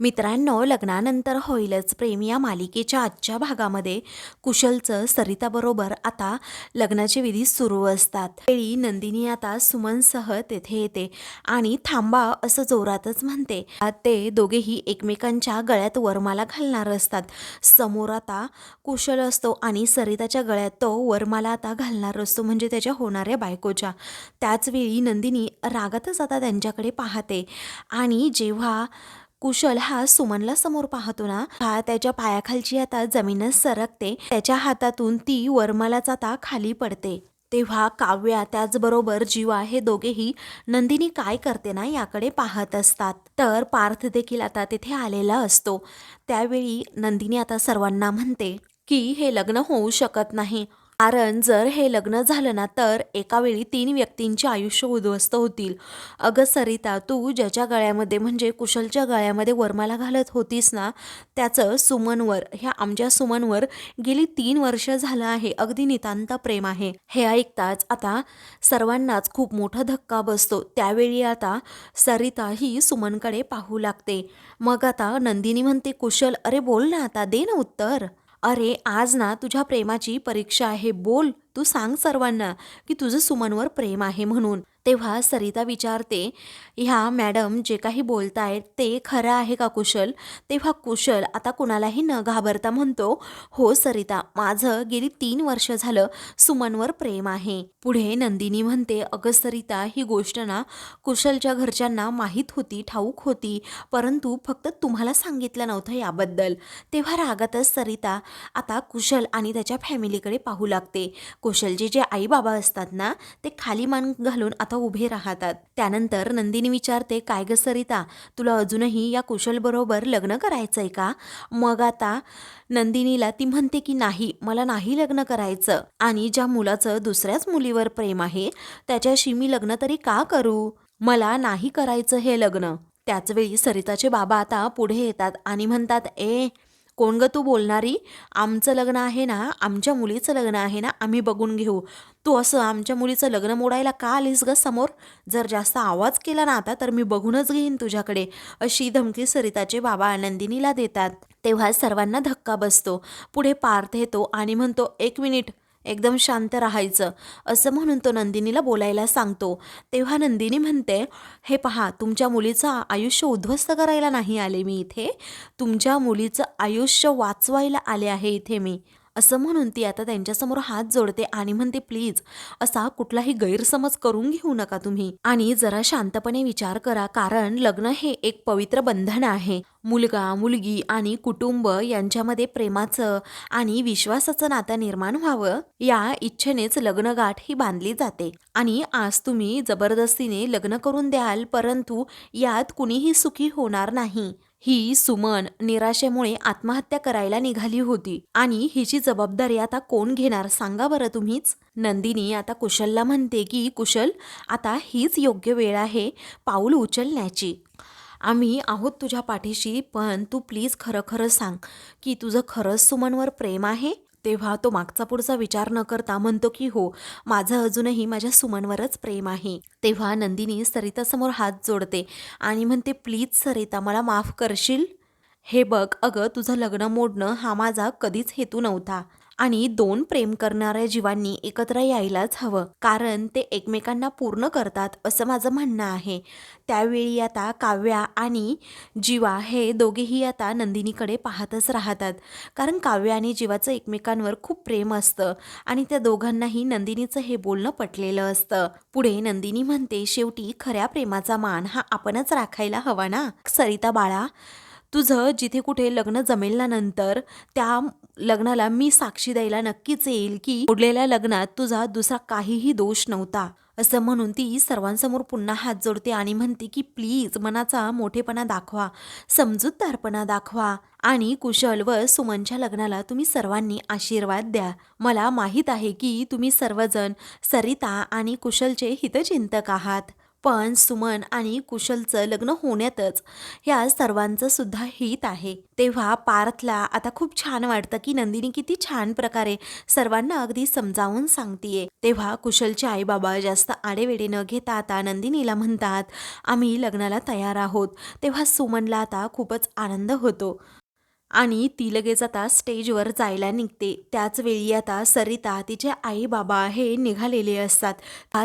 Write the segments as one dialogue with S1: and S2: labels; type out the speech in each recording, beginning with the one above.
S1: मित्रांनो लग्नानंतर होईलच. प्रेम या मालिकेच्या आजच्या भागामध्ये कुशलचं सरिताबरोबर आता लग्नाचे विधी सुरू असतात. वेळी नंदिनी आता सुमनसह तेथे येते आणि थांबा असं जोरातच म्हणते. ते दोघेही एकमेकांच्या गळ्यात वरमाला घालणार असतात. समोर आता कुशल असतो आणि सरिताच्या गळ्यात तो वरमाला आता घालणार असतो म्हणजे त्याच्या होणाऱ्या बायकोच्या. त्याचवेळी नंदिनी रागातच आता त्यांच्याकडे पाहते आणि जेव्हा कुशल हा सुमनला समोर पाहतो ना. हा त्याच्या पायाखालची आता जमीनच सरकते. त्याच्या हातातून ती वरमालाच आता खाली पडते. तेव्हा काव्या त्याचबरोबर जीवा हे दोघेही नंदिनी काय करते ना याकडे पाहत असतात. तर पार्थ देखील आता तिथे आलेला असतो. त्यावेळी नंदिनी आता सर्वांना म्हणते की हे लग्न होऊ शकत नाही. कारण जर हे लग्न झालं ना तर एका वेळी तीन व्यक्तींचे आयुष्य उद्ध्वस्त होतील. अगं सरिता तू ज्याच्या गळ्यामध्ये म्हणजे कुशलच्या गळ्यामध्ये वरमाला घालत होतीस ना त्याचं सुमनवर ह्या आमच्या सुमनवर गेली तीन वर्ष झालं आहे. अगदी नितांत प्रेम आहे. हे ऐकताच आता सर्वांनाच खूप मोठा धक्का बसतो. त्यावेळी आता सरिता ही सुमनकडे पाहू लागते. मग आता नंदिनी म्हणते कुशल अरे बोल ना आता दे ना उत्तर. अरे आज ना तुझ्या प्रेमाची परीक्षा आहे बोल. तू सांग सर्वांना की तुझं सुमनवर प्रेम आहे म्हणून. तेव्हा सरिता विचारते ह्या मॅडम जे काही बोलतायत ते खरं आहे का कुशल? तेव्हा कुशल आता कुणालाही न घाबरता म्हणतो हो सरिता माझं गेली तीन वर्ष झालं सुमनवर प्रेम आहे. पुढे नंदिनी म्हणते अगं सरिता ही गोष्ट ना कुशलच्या घरच्यांना माहीत होती ठाऊक होती परंतु फक्त तुम्हाला सांगितलं नव्हतं याबद्दल. तेव्हा रागातच सरिता आता कुशल आणि त्याच्या फॅमिलीकडे पाहू लागते. कुशलचे जे आई बाबा असतात ना ते खाली मान घालून आता उभे राहतात. त्यानंतर नंदिनी विचारते काय ग सरिता तुला अजूनही या कुशल बरोबर लग्न करायचंय का? मग आता नंदिनीला ती म्हणते की नाही मला नाही लग्न करायचं. आणि ज्या मुलाचं दुसऱ्याच मुलीवर प्रेम आहे त्याच्याशी मी लग्न तरी का करू? मला नाही करायचं हे लग्न. त्याचवेळी सरिताचे बाबा आता पुढे येतात आणि म्हणतात ए कोण ग तू बोलणारी? आमचं लग्न आहे ना आमच्या मुलीचं लग्न आहे ना आम्ही बघून घेऊ. तू असं आमच्या मुलीचं लग्न मोडायला का आलीस ग समोर? जर जास्त आवाज केला ना आता तर मी बघूनच घेईन तुझ्याकडे. अशी धमकी सरिताचे बाबा आनंदिनीला देतात. तेव्हा सर्वांना धक्का बसतो. पुढे पार्थ येतो आणि म्हणतो एक मिनिट एकदम शांत राहायचं. असं म्हणून तो नंदिनीला बोलायला सांगतो. तेव्हा नंदिनी म्हणते हे पहा तुमच्या मुलीचं आयुष्य उद्ध्वस्त करायला नाही आले मी इथे. तुमच्या मुलीचं आयुष्य वाचवायला आले आहे इथे मी. असं म्हणून ती आता त्यांच्यासमोर हात जोडते आणि म्हणते प्लीज असा कुठलाही गैरसमज करून घेऊ नका तुम्ही. आणि जरा शांतपणे विचार करा कारण लग्न हे एक पवित्र बंधन आहे. मुलगा मुलगी आणि कुटुंब यांच्यामध्ये प्रेमाचं आणि विश्वासाचं नातं निर्माण व्हावं या इच्छेनेच लग्नगाठ ही बांधली जाते. आणि आज तुम्ही जबरदस्तीने लग्न करून द्याल परंतु यात कुणीही सुखी होणार नाही. ही सुमन निराशेमुळे आत्महत्या करायला निघाली होती. आणि हिची जबाबदारी आता कोण घेणार सांगा बरं तुम्हीच. नंदिनी आता कुशलला म्हणते की कुशल आता हीच योग्य वेळ आहे पाऊल उचलण्याची. आम्ही आहोत तुझ्या पाठीशी पण तू प्लीज खरं खरं सांग की तुझं खरंच सुमनवर प्रेम आहे? तेव्हा तो मागचा पुढचा विचार न करता म्हणतो की हो माझं अजूनही माझ्या सुमनवरच प्रेम आहे. तेव्हा नंदिनी सरितासमोर हात जोडते आणि म्हणते प्लीज सरिता मला माफ करशील? हे बघ अगं तुझं लग्न मोडणं हा माझा कधीच हेतू नव्हता. आणि दोन प्रेम करणाऱ्या जीवांनी एकत्र यायलाच हवं. कारण ते एकमेकांना पूर्ण करतात असं माझं म्हणणं आहे. त्यावेळी आता काव्या आणि जीवा हे दोघेही आता नंदिनीकडे पाहतच राहतात. कारण काव्या आणि जीवाचं एकमेकांवर खूप प्रेम असतं आणि त्या दोघांनाही नंदिनीचं हे बोलणं पटलेलं असतं. पुढे नंदिनी म्हणते शेवटी खऱ्या प्रेमाचा मान हा आपणच राखायला हवा ना? सरिता बाळा तुझं जिथे कुठे लग्न जमेलल्यानंतर त्या लग्नाला मी साक्षी द्यायला नक्कीच येईल की उडलेल्या लग्नात तुझा दुसरा काहीही दोष नव्हता. असं म्हणून ती सर्वांसमोर पुन्हा हात जोडते आणि म्हणते की प्लीज मनाचा मोठेपणा दाखवा समजूतदारपणा दाखवा आणि कुशल व सुमनच्या लग्नाला तुम्ही सर्वांनी आशीर्वाद द्या. मला माहीत आहे की तुम्ही सर्वजण सरिता आणि कुशलचे हितचिंतक आहात. पण सुमन आणि कुशलचं लग्न होण्यातच ह्या सर्वांचं सुद्धा हित आहे. तेव्हा पार्थला आता खूप छान वाटतं की नंदिनी किती छान प्रकारे सर्वांना अगदी समजावून सांगतीये. तेव्हा कुशलचे आई बाबा जास्त आडेवेडे न घेता आता नंदिनीला म्हणतात आम्ही लग्नाला तयार आहोत. तेव्हा सुमनला आता खूपच आनंद होतो. आणि ती लगेच आता स्टेजवर जायला निघते. त्याच वेळी आता सरिता तिचे आई बाबा हे निघालेले असतात.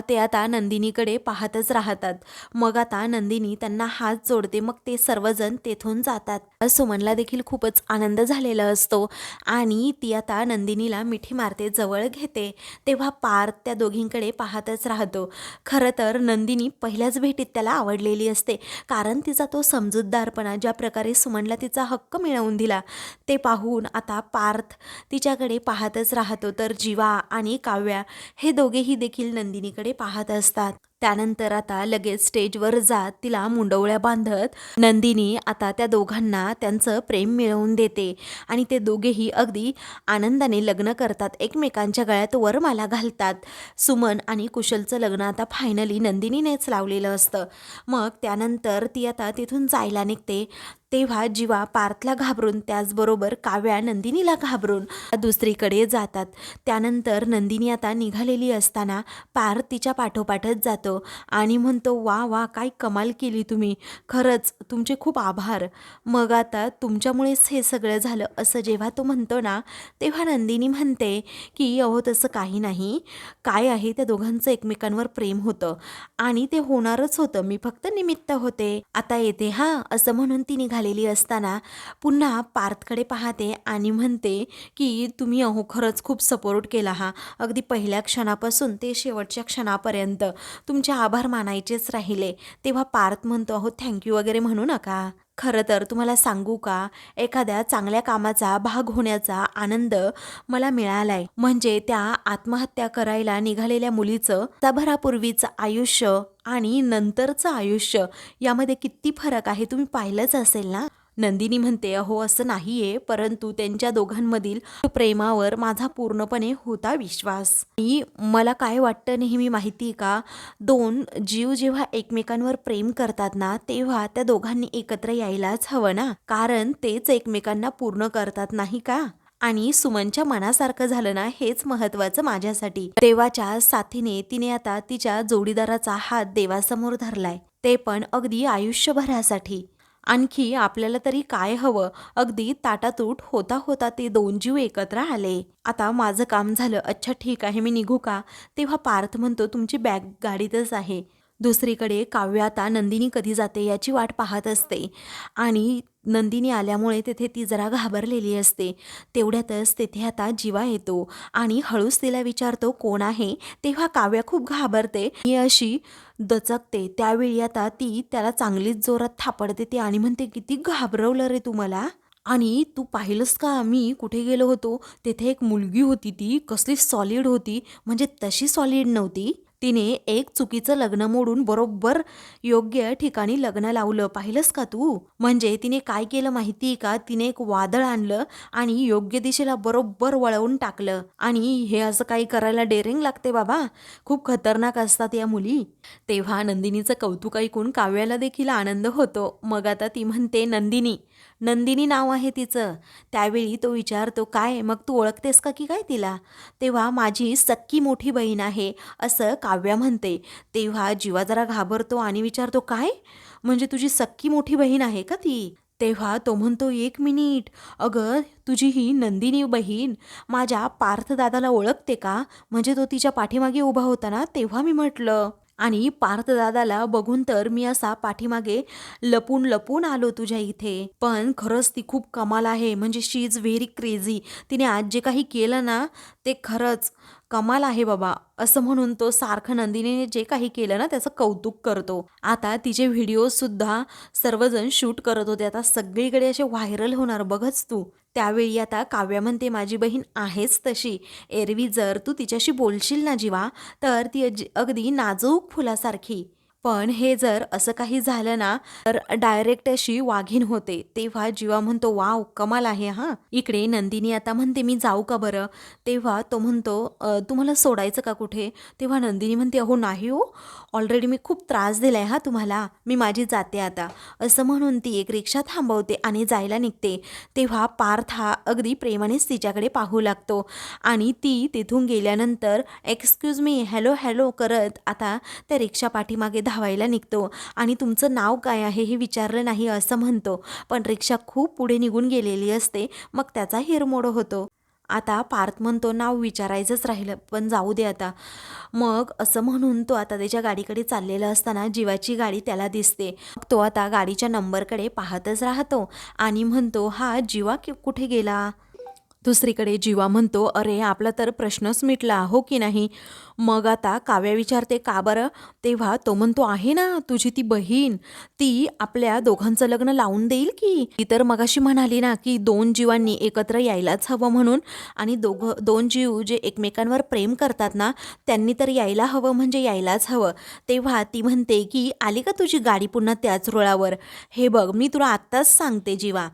S1: ते आता नंदिनीकडे पाहतच राहतात. मग आता नंदिनी त्यांना हात जोडते मग ते सर्वजण तेथून जातात. सुमनला देखील खूपच आनंद झालेला असतो आणि ती आता नंदिनीला मिठी मारते जवळ घेते. तेव्हा पार त्या दोघींकडे पाहतच राहतो. खरं तर नंदिनी पहिल्याच भेटीत त्याला आवडलेली असते कारण तिचा तो समजूतदारपणा ज्या प्रकारे सुमनला तिचा हक्क मिळवून दिला ते पाहून आता पार्थ तिच्याकडे पाहतच राहतो तर जीवा आणि काव्या हे दोघेही देखील नंदिनीकडे पाहत असतात. त्यानंतर आता लगेच स्टेजवर जात तिला मुंडवळ्या बांधत नंदिनी आता त्या दोघांना त्यांचं प्रेम मिळवून देते आणि ते दोघेही अगदी आनंदाने लग्न करतात एकमेकांच्या गळ्यात वरमाला घालतात. सुमन आणि कुशलचं लग्न आता फायनली नंदिनीनेच लावलेलं असतं. मग त्यानंतर ती आता तिथून जायला निघते. तेव्हा जीवा पार्थला घाबरून त्याचबरोबर काव्या नंदिनीला घाबरून दुसरीकडे जातात. त्यानंतर नंदिनी आता निघालेली असताना पार्थ तिच्या पाठोपाठच जातो आणि म्हणतो वा वा काय कमाल केली तुम्ही. खरंच तुमचे खूप आभार. मग आता तुमच्यामुळेच हे सगळं झालं असं जेव्हा तो म्हणतो ना तेव्हा नंदिनी म्हणते की अहो तसं काही नाही. काय आहे त्या दोघांचं एकमेकांवर प्रेम होतं आणि ते होणारच होतं. मी फक्त निमित्त होते. आता येते हां असं म्हणून ती झालेली असताना पुन्हा पार्थकडे पाहते आणि म्हणते की तुम्ही अहो खरंच खूप सपोर्ट केला हा. अगदी पहिल्या क्षणापासून ते शेवटच्या क्षणापर्यंत. तुमचे आभार मानायचेच राहिले. तेव्हा पार्थ म्हणतो अहो थँक्यू वगैरे म्हणू नका. खरं तर तुम्हाला सांगू का? एखाद्या चांगल्या कामाचा भाग होण्याचा आनंद मला मिळालाय. म्हणजे त्या आत्महत्या करायला निघालेल्या मुलीचं ताभरापूर्वीचं आयुष्य आणि नंतरचं आयुष्य यामध्ये किती फरक आहे? तुम्ही पाहिलंच असेल ना? नंदिनी म्हणते अहो असं नाहीये परंतु त्यांच्या दोघांमधील प्रेमावर माझा पूर्णपणे होता विश्वास. आणि मला काय वाटतं नेहमी माहिती का? दोन जीव जेव्हा एकमेकांवर प्रेम करतात ना तेव्हा त्या दोघांनी एकत्र यायलाच हवं ना. कारण तेच एकमेकांना पूर्ण करतात नाही का? आणि सुमनच्या मनासारखं झालं ना हेच महत्वाचं माझ्यासाठी. देवाच्या साथीने तिने आता तिच्या जोडीदाराचा हात देवासमोर धरलाय. ते पण अगदी आयुष्यभरासाठी. आणखी आपल्याला तरी काय हवं? अगदी ताटातूट होता होता ते दोन जीव एकत्र आले. आता माझं काम झालं. अच्छा ठीक आहे मी निघू का? तेव्हा पार्थ म्हणतो तुमची बॅग गाडीतच आहे. दुसरीकडे काव्य आता नंदिनी कधी जाते याची वाट पाहत असते. आणि नंदिनी आल्यामुळे तेथे ती जरा घाबरलेली असते. तेवढ्यातच तेथे आता जीवा येतो. आणि हळूच तिला विचारतो कोण आहे? तेव्हा काव्या खूप घाबरते आणि अशी दचकते. त्यावेळी आता ती त्याला चांगलीच जोरात थापड देते आणि म्हणते किती घाबरवलं रे तू मला. आणि तू पाहिलंस का मी कुठे गेलो होतो? तेथे एक मुलगी होती ती. कसली सॉलिड होती. म्हणजे तशी सॉलिड नव्हती. तिने एक चुकीचं लग्न मोडून बरोबर योग्य ठिकाणी लग्न लावलं. पाहिलंस का तू? म्हणजे तिने काय केलं माहिती का? तिने एक वादळ आणलं आणि योग्य दिशेला बरोबर वळवून टाकलं. आणि हे असं काही करायला डेअरिंग लागते बाबा? खूप खतरनाक असतात या मुली. तेव्हा नंदिनीचं कौतुक ऐकून काव्याला देखील आनंद होतो. मग आता ती म्हणते नंदिनी नंदिनी नाव आहे तिचं. त्यावेळी तो विचारतो काय मग तू ओळखतेस का की काय तिला? तेव्हा माझी सक्की मोठी बहीण आहे असं काव्या म्हणते. तेव्हा जीवा जरा घाबरतो आणि विचारतो काय? म्हणजे तुझी सक्की मोठी बहीण आहे का ती? तेव्हा तो म्हणतो एक मिनिट. अगं तुझी ही नंदिनी बहीण माझ्या पार्थदादाला ओळखते का? म्हणजे तो तिच्या पाठीमागे उभा होता ना तेव्हा मी म्हटलं. आणि पार्थदादाला बघून तर मी असा पाठीमागे लपून लपून आलो तुझ्या इथे. पण खरंच ती खूप कमाल आहे. म्हणजे शी इज व्हेरी क्रेझी. तिने आज जे काही केलं ना ते खरंच. कमाल आहे बाबा असं म्हणून तो सारखं नंदिनीने जे काही केलं ना त्याचं कौतुक करतो. आता तिचे व्हिडिओ सुद्धा सर्वजण शूट करत होते. आता सगळीकडे असे व्हायरल होणार बघच तू. त्यावेळी आता काव्या म्हणते माझी बहीण आहेच तशी. एरवी जर तू तिच्याशी बोलशील ना जीवा तर ती अगदी नाजूक फुलासारखी. पण हे जर असं काही झालं ना तर डायरेक्ट अशी वाघीण होते. तेव्हा जीवा म्हणतो वाव कमाल आहे हा. इकडे नंदिनी आता म्हणते मी जाऊ का बरं? तेव्हा तो म्हणतो तुम्हाला सोडायचं का कुठे? तेव्हा नंदिनी म्हणते अहो नाही हो. ऑलरेडी मी खूप त्रास दिला आहे हा तुम्हाला. मी माझी जाते आता. असं म्हणून ती एक रिक्षा थांबवते आणि जायला निघते. तेव्हा पार्थ हा अगदी प्रेमानेच तिच्याकडे पाहू लागतो. आणि ती तिथून गेल्यानंतर एक्सक्यूज मी हॅलो हॅलो करत आता त्या रिक्षा पाठीमागे धावायला निघतो. आणि तुमचं नाव काय आहे हे विचारलं नाही असं म्हणतो. पण रिक्षा खूप पुढे निघून गेलेली असते. मग त्याचा हिरमोड होतो. आता पार्थ म्हणतो नाव विचारायचंच राहिलं पण जाऊ दे आता. मग असं म्हणून तो आता त्याच्या गाडीकडे चाललेला असताना जीवाची गाडी त्याला दिसते. मग तो आता गाडीच्या नंबरकडे पाहतच राहतो आणि म्हणतो हा जीवा कुठे गेला? दुसरीकडे जीवा म्हणतो अरे आपला तर प्रश्नच मिटला हो की नाही? मग आता काव्या विचारते का बरं? तेव्हा तो म्हणतो आहे ना तुझी ती बहीण ती आपल्या दोघांचं लग्न लावून देईल की? ती तर मगाशी म्हणाली ना की दोन जीवांनी एकत्र यायलाच हवं म्हणून आणि दोघं दोन जीव जे एकमेकांवर प्रेम करतात ना त्यांनी तर यायला हवं म्हणजे यायलाच हवं. तेव्हा ती म्हणते की आली का तुझी गाडी पुन्हा त्याच रुळावर? हे बघ मी तुला आत्ताच सांगते जीवा.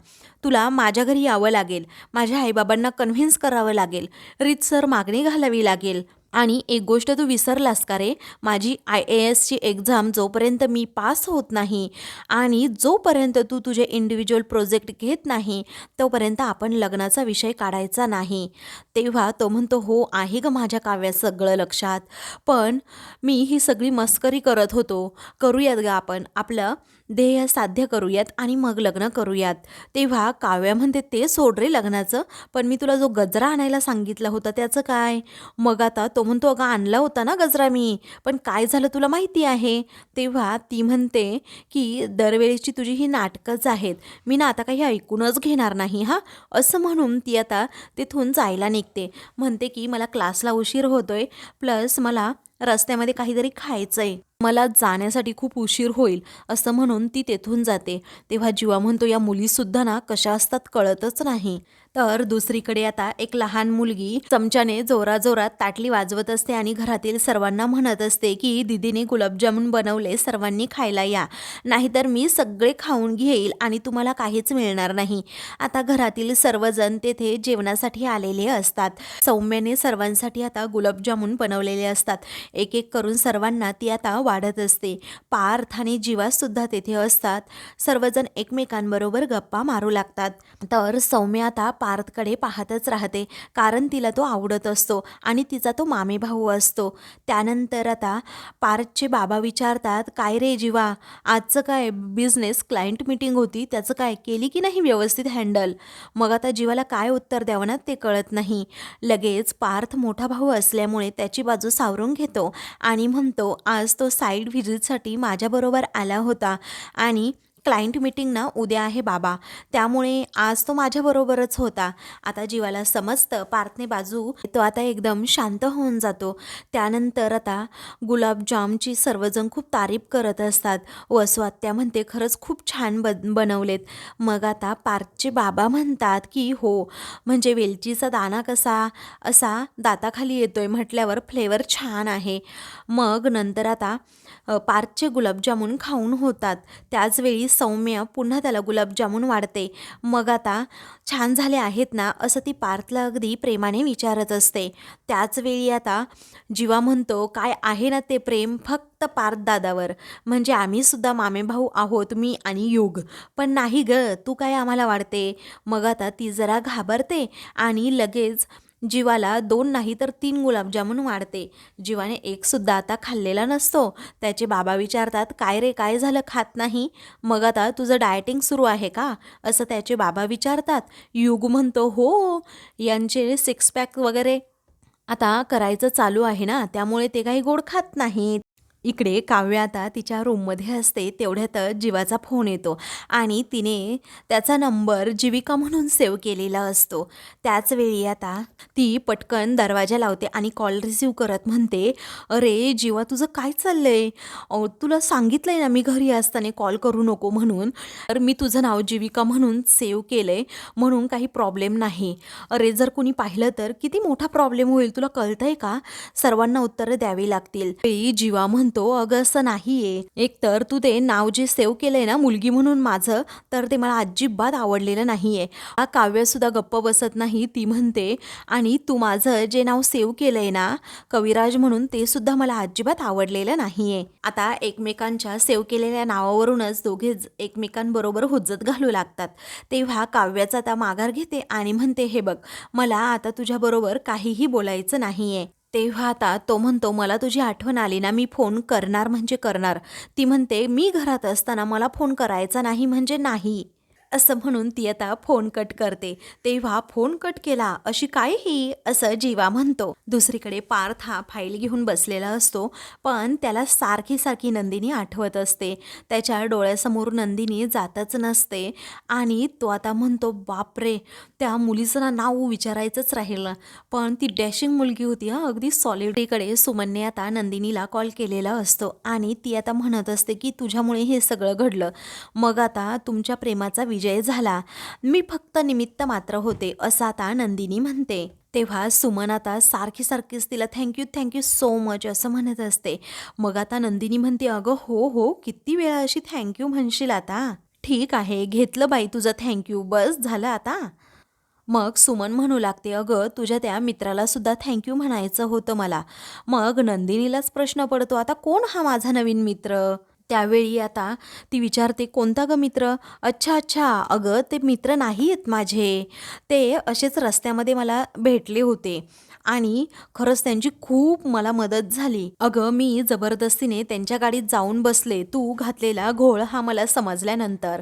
S1: तुला माझ्या घरी यावं लागेल. माझ्या आईबाबांना कन्व्हिन्स करावं लागेल. रीतसर मागणी घालावी लागेल. आणि एक गोष्ट तू विसरलास का रे? माझी आय ए एसची एक्झाम जोपर्यंत मी पास होत नाही आणि जोपर्यंत तू तुझे इंडिव्हिज्युअल प्रोजेक्ट घेत नाही तोपर्यंत आपण लग्नाचा विषय काढायचा नाही. तेव्हा तो म्हणतो हो आहे ग माझ्या काव्यात सगळं लक्षात. पण मी ही सगळी मस्करी करत होतो. करूयात ग आपण. आपलं ध्येय साध्य करूयात आणि मग लग्न करूयात. तेव्हा काव्या म्हणते ते सोड रे लग्नाचं. पण मी तुला जो गजरा आणायला सांगितला होता त्याचं काय? मग आता तो म्हणतो अगं आणला होता ना गजरा मी. पण काय झालं तुला माहिती आहे? तेव्हा ती म्हणते की दरवेळेची तुझी ही नाटकंच आहेत. मी ना आता काही ऐकूनच घेणार नाही हा? असं म्हणून ती आता तिथून जायला निघते. म्हणते की मला क्लासला उशीर होतोय. प्लस मला रस्त्यामध्ये काहीतरी खायचं आहे मला जाण्यासाठी खूप उशीर होईल असं म्हणून ती तेथून जाते. तेव्हा जीवा म्हणतो या मुलीसुद्धा ना कशा असतात कळतच नाही. तर दुसरीकडे आता एक लहान मुलगी चमच्याने जोराजोरात ताटली वाजवत असते आणि घरातील सर्वांना म्हणत असते की दिदीने गुलाबजामुन बनवले सर्वांनी खायला या. नाहीतर मी सगळे खाऊन घेईल आणि तुम्हाला काहीच मिळणार नाही. आता घरातील सर्वजण तेथे जेवणासाठी आलेले असतात. सौम्याने सर्वांसाठी आता गुलाबजामुन बनवलेले असतात. एक एक करून सर्वांना ती आता वाढत असते. पार्थ आणि जीवासुद्धा तेथे असतात. सर्वजण एकमेकांबरोबर गप्पा मारू लागतात. तर सौम्य आता पार्थकडे पाहतच राहते. कारण तिला तो आवडत असतो आणि तिचा तो मामे भाऊ असतो. त्यानंतर आता पार्थचे बाबा विचारतात काय रे जीवा आजचं काय बिझनेस क्लायंट मीटिंग होती त्याचं काय केली की नाही व्यवस्थित हँडल मग आता जीवाला काय उत्तर द्यावं ना ते कळत नाही. लगेच पार्थ मोठा भाऊ असल्यामुळे त्याची बाजू सावरून घेतो आणि म्हणतो आज तो साईड व्हिजिटसाठी माझ्याबरोबर आला होता आणि क्लायंट मीटिंग ना उद्या आहे बाबा. त्यामुळे आज तो माझ्याबरोबरच होता. आता जीवाला समजतं पार्थने बाजू तो आता एकदम शांत होऊन जातो. त्यानंतर आता गुलाबजामची सर्वजण खूप तारीफ करत असतात. वसवात्या म्हणते खरंच खूप छान बन बनवलेत. मग आता पार्थचे बाबा म्हणतात की हो म्हणजे वेलचीचा दाना कसा असा दाताखाली येतोय म्हटल्यावर फ्लेवर छान आहे. मग नंतर आता पार्थचे गुलाबजामून खाऊन होतात. त्याचवेळी सौम्य पुन्हा त्याला गुलाबजामून वाढते. मग आता छान झाले आहेत ना असं ती पार्थला अगदी प्रेमाने विचारत असते. त्याचवेळी आता जीवा म्हणतो काय आहे ना ते प्रेम फक्त पार्थ दादावर. म्हणजे आम्हीसुद्धा मामेभाऊ आहोत मी आणि युग. पण नाही ग तू काय आम्हाला वाढते? मग आता ती जरा घाबरते आणि लगेच जीवाला दोन नाही तर तीन गुलाबजामुन वाढते. जीवाने एकसुद्धा आता खाल्लेला नसतो. त्याचे बाबा विचारतात काय रे काय झालं? खात नाही? मग आता तुझं डायटिंग सुरू आहे का? असं त्याचे बाबा विचारतात. युग म्हणतो हो यांचे सिक्स पॅक वगैरे आता करायचं चालू आहे ना त्यामुळे ते काही गोड खात नाहीत. इकडे काव्य आता तिच्या रूममध्ये असते तेवढ्यातच जीवाचा फोन येतो. आणि तिने त्याचा नंबर जीविका म्हणून सेव्ह केलेला असतो. त्याच वेळी आता ती पटकन दरवाजा लावते आणि कॉल रिसीव करत म्हणते अरे जीवा तुझं काय चाललं आहे तुला सांगितलं आहे ना मी घरी असताना कॉल करू नको म्हणून. तर मी तुझं नाव जीविका म्हणून सेव्ह आहे म्हणून काही प्रॉब्लेम नाही. अरे जर कोणी पाहिलं तर किती मोठा प्रॉब्लेम होईल तुला कळतंय का? सर्वांना उत्तरं द्यावी लागतील. वेळी जीवा म्हणतो म्हणतो अगं असं नाहीये. एकतर तू ते नाव जे सेव्ह केलंय ना मुलगी म्हणून माझं तर ते मला अजिबात आवडलेलं नाहीये. हा काव्यसुद्धा गप्प बसत नाही ती म्हणते आणि तू माझं जे नाव सेव्ह केलंय ना कविराज म्हणून ते सुद्धा मला अजिबात आवडलेलं नाहीये. आता एकमेकांच्या सेव्ह केलेल्या नावावरूनच दोघे एकमेकांबरोबर हुज्जत घालू लागतात. तेव्हा काव्याचा आता माघार घेते आणि म्हणते हे बघ मला आता तुझ्याबरोबर काहीही बोलायचं नाहीये. तेव्हा आता तो म्हणतो मला तुझी आठवण आली ना मी फोन करणार म्हणजे करणार. ती म्हणते मी घरात असताना मला फोन करायचा नाही म्हणजे नाही. असं म्हणून ती आता फोन कट करते. तेव्हा फोन कट केला. अशी काय ही असं जीवा म्हणतो. दुसरीकडे पार्थ हा फाईल घेऊन बसलेला असतो. पण त्याला सारखी सारखी नंदिनी आठवत असते. त्याच्या डोळ्यासमोर नंदिनी जातच नसते. आणि तो आता म्हणतो बापरे! त्या मुलीचं ना नाव विचारायचंच राहिलं. पण ती डॅशिंग मुलगी होती हा अगदी सॉलिडीकडे सुमनने आता नंदिनीला कॉल केलेला असतो. आणि ती आता म्हणत असते की तुझ्यामुळे हे सगळं घडलं. मग आता तुमच्या प्रेमाचा विजय झाला. मी फक्त निमित्त मात्र होते असं आता नंदिनी म्हणते. तेव्हा सुमन आता सारखी सारखीच तिला थँक्यू थँक्यू सो मच असं म्हणत असते. मग आता नंदिनी म्हणते अगं हो हो किती वेळा अशी थँक्यू म्हणशील आता? ठीक आहे घेतलं बाई तुझं थँक्यू बस झालं आता. मग सुमन म्हणू लागते अगं तुझ्या त्या मित्राला सुद्धा थँक्यू म्हणायचं होतं मला. मग नंदिनीलाच प्रश्न पडतो आता कोण हा माझा नवीन मित्र? त्यावेळी आता ती विचारते कोणता ग मित्र? अच्छा अच्छा अगं ते मित्र नाही आहेत माझे. ते असेच रस्त्यामध्ये मला भेटले होते आणि खरंच त्यांची खूप मला मदत झाली. अगं मी जबरदस्तीने त्यांच्या गाडीत जाऊन बसले. तू घातलेला घोळ हा मला समजल्यानंतर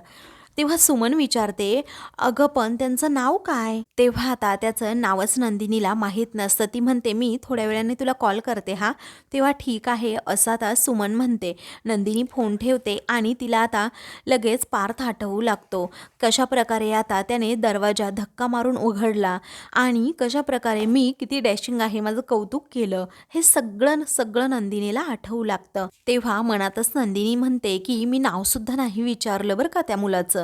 S1: तेव्हा सुमन विचारते अगं पण त्यांचं नाव काय? तेव्हा आता त्याचं नावच नंदिनीला माहीत नसतं. ती म्हणते मी थोड्या वेळाने तुला कॉल करते हा? तेव्हा ठीक आहे असं आता सुमन म्हणते. नंदिनी फोन ठेवते आणि तिला आता लगेच पार्थ आठवू लागतो. कशा प्रकारे आता त्याने दरवाजा धक्का मारून उघडला आणि कशा प्रकारे मी किती डॅशिंग आहे माझं कौतुक केलं हे सगळं सगळं नंदिनीला आठवू लागतं. तेव्हा मनातच नंदिनी म्हणते की मी नावसुद्धा नाही विचारलं बरं का त्या मुलाचं.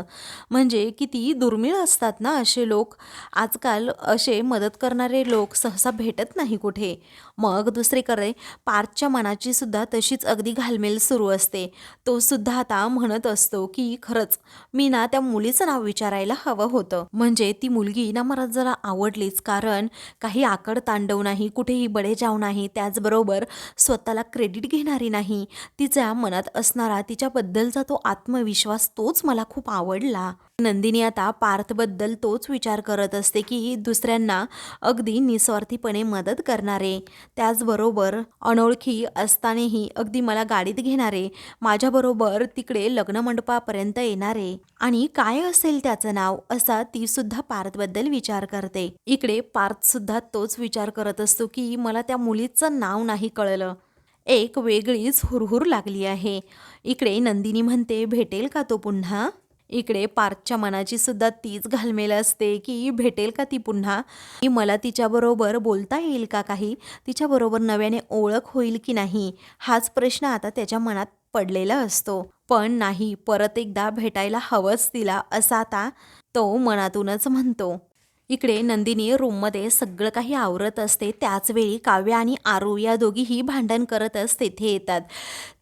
S1: म्हणजे किती दुर्मिळ असतात ना असे लोक. आजकाल असे मदत करणारे लोक सहसा भेटत नाही कुठे. मग दुसरीकडे पार्थच्या मनाची सुद्धा तशीच अगदी घालमेल सुरू असते. तो सुद्धा आता म्हणत असतो की खरंच मी ना त्या मुलीचं नाव विचारायला हवं होतं. म्हणजे ती मुलगी ना मला जरा आवडलीच. कारण काही आकड तांडव नाही कुठेही बडेजाव नाही. त्याचबरोबर स्वतःला क्रेडिट घेणारी नाही. तिच्या मनात असणारा तिच्याबद्दलचा तो आत्मविश्वास तोच मला खूप आवडला. नंदिनी आता पार्थबद्दल तोच विचार करत असते की दुसऱ्यांना अगदी निस्वार्थीपणे मदत करणारे. त्याचबरोबर अनोळखी असतानाही अगदी मला गाडीत घेणारे माझ्याबरोबर तिकडे लग्नमंडपापर्यंत येणारे. आणि काय असेल त्याचं नाव असा ती सुद्धा पार्थबद्दल विचार करते. इकडे पार्थ सुद्धा तोच विचार करत असतो की मला त्या मुलीचं नाव नाही कळलं. एक वेगळीच हुरहुर लागली आहे. इकडे नंदिनी म्हणते भेटेल का तो पुन्हा? इकडे पार्थच्या मनाची सुद्धा तीच घालमेल असते की भेटेल का ती पुन्हा? की मला तिच्याबरोबर बोलता येईल का काही? तिच्याबरोबर नव्याने ओळख होईल की नाही? हाच प्रश्न आता त्याच्या मनात पडलेला असतो. पण नाही परत एकदा भेटायला हवंच तिला असा आता तो मनातूनच म्हणतो. इकडे नंदिनी रूममध्ये सगळं काही आवरत असते. त्याचवेळी काव्य आणि आरू या दोघीही भांडण करतच तेथे येतात.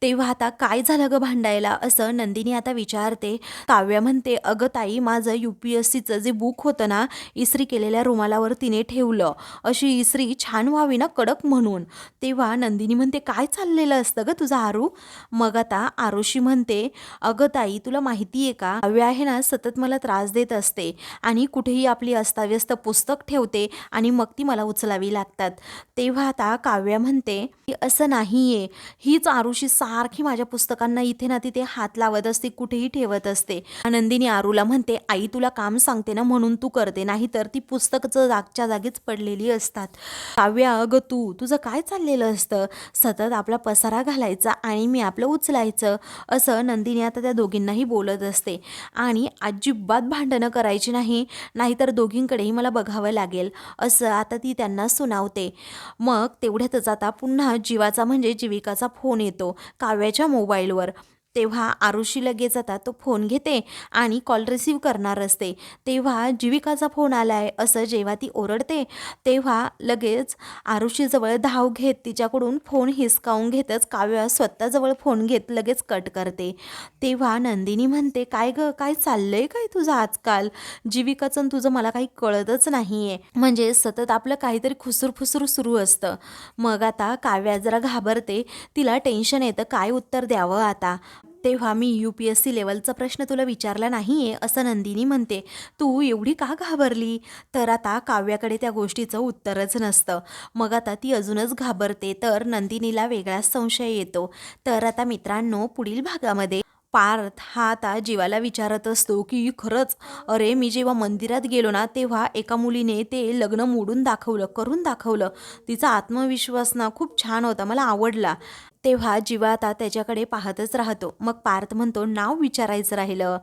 S1: तेव्हा आता काय झालं ग भांडायला? असं नंदिनी आता विचारते. काव्य म्हणते अगं ताई माझं यू पी एस सीचं जे बुक होतं ना इस्त्री केलेल्या रुमालावर तिने ठेवलं. अशी इस्त्री छान व्हावी ना कडक म्हणून. तेव्हा नंदिनी म्हणते काय चाललेलं असतं ग तुझं आरू? मग आता आरुषी म्हणते अगं ताई तुला माहिती आहे का? काव्य आहे ना सतत मला त्रास देत असते आणि कुठेही आपली अस्ताव्यस्त पुस्तक ठेवते आणि मग ती मला उचलावी लागतात. तेव्हा आता काव्य म्हणते की असं नाही आहे हीच आरुषी सारखी माझ्या पुस्तकांना इथे ना तिथे हात लावत असते कुठेही ठेवत असते नंदिनी आरूला म्हणते आई तुला काम सांगते ना म्हणून तू करते. नाही तर ती पुस्तकचं जागच्या जागीच पडलेली असतात. काव्य अगं तू तुझं काय चाललेलं असतं? सतत आपला पसारा घालायचा आणि मी आपलं उचलायचं असं नंदिनी आता त्या दोघींनाही बोलत असते. आणि अजिबात भांडणं करायची नाही. नाहीतर दोघींकडे दोघींकडेही मला बघावं लागेल असं आता ती त्यांना सुनावते. मग तेवढ्यातच आता पुन्हा जीवाचा म्हणजे जीविकाचा फोन येतो काव्याच्या मोबाईलवर. तेव्हा आरुषी लगेच आता तो फोन घेते आणि कॉल रिसीव करणार असते. तेव्हा जीविकाचा फोन आला आहे असं जेव्हा ती ओरडते तेव्हा लगेच आरुषीजवळ धाव घेत तिच्याकडून फोन हिसकावून घेतच काव्या स्वतःजवळ फोन घेत लगेच कट करते. तेव्हा नंदिनी म्हणते काय ग काय चाललंय काय तुझं आजकाल? जीविकाचं आणि तुझं मला काही कळतच नाही आहे म्हणजे सतत आपलं काहीतरी खुसूरफुसूर सुरू असतं. मग आता काव्या जरा घाबरते तिला टेन्शन येतं काय उत्तर द्यावं आता? तेव्हा मी यू पी एस सी लेवलचा प्रश्न तुला विचारला नाही आहे असं नंदिनी म्हणते. तू एवढी का घाबरली? तर आता काव्याकडे त्या गोष्टीचं उत्तरच नसतं. मग आता ती अजूनच घाबरते तर नंदिनीला वेगळाच संशय येतो. तर आता मित्रांनो पुढील भागामध्ये पार्थ हा आता जीवाला विचारत असतो की खरंच अरे मी जेव्हा मंदिरात गेलो ना तेव्हा एका मुलीने ते लग्न मोडून दाखवलं करून दाखवलं. तिचा आत्मविश्वास ना खूप छान होता मला आवडला. तेव्हा जीवा आता त्याच्याकडे पाहतच राहतो. मग पार्थ म्हणतो नाव विचारायचं राहिलं.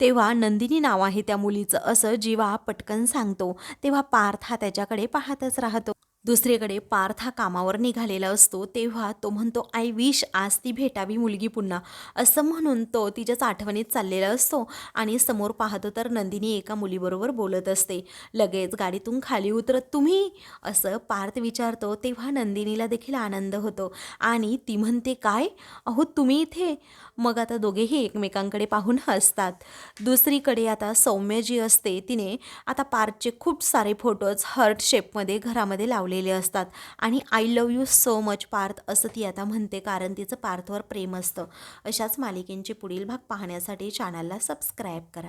S1: तेव्हा नंदिनी नाव आहे त्या मुलीचं. असं जीवा पटकन सांगतो. तेव्हा पार्थ हा त्याच्याकडे पाहतच राहतो. दुसरीकडे पार्थ हा कामावर निघालेला असतो तेव्हा तो म्हणतो आय विश आज ती भेटावी मुलगी पुन्हा. असं म्हणून तो तिच्याच आठवणीत चाललेला असतो आणि समोर पाहतो तर नंदिनी एका मुलीबरोबर बोलत असते. लगेच गाडीतून खाली उतरत तुम्ही? असं पार्थ विचारतो तेव्हा नंदिनीला देखील आनंद होतो आणि ती म्हणते काय? अहो तुम्ही इथे? मग आता दोघेही एकमेकांकडे पाहून हसतात. दुसरीकडे आता सौम्य जी असते तिने आता पार्थचे खूप सारे फोटोज हर्ट शेपमध्ये घरामध्ये लावलेले असतात. आणि I love you so much Parth असं ती आता म्हणते कारण तिचं पार्थवर प्रेम असतं. अशाच मालिकेंचे पुढील भाग पाहण्यासाठी चॅनलला सबस्क्राईब करा.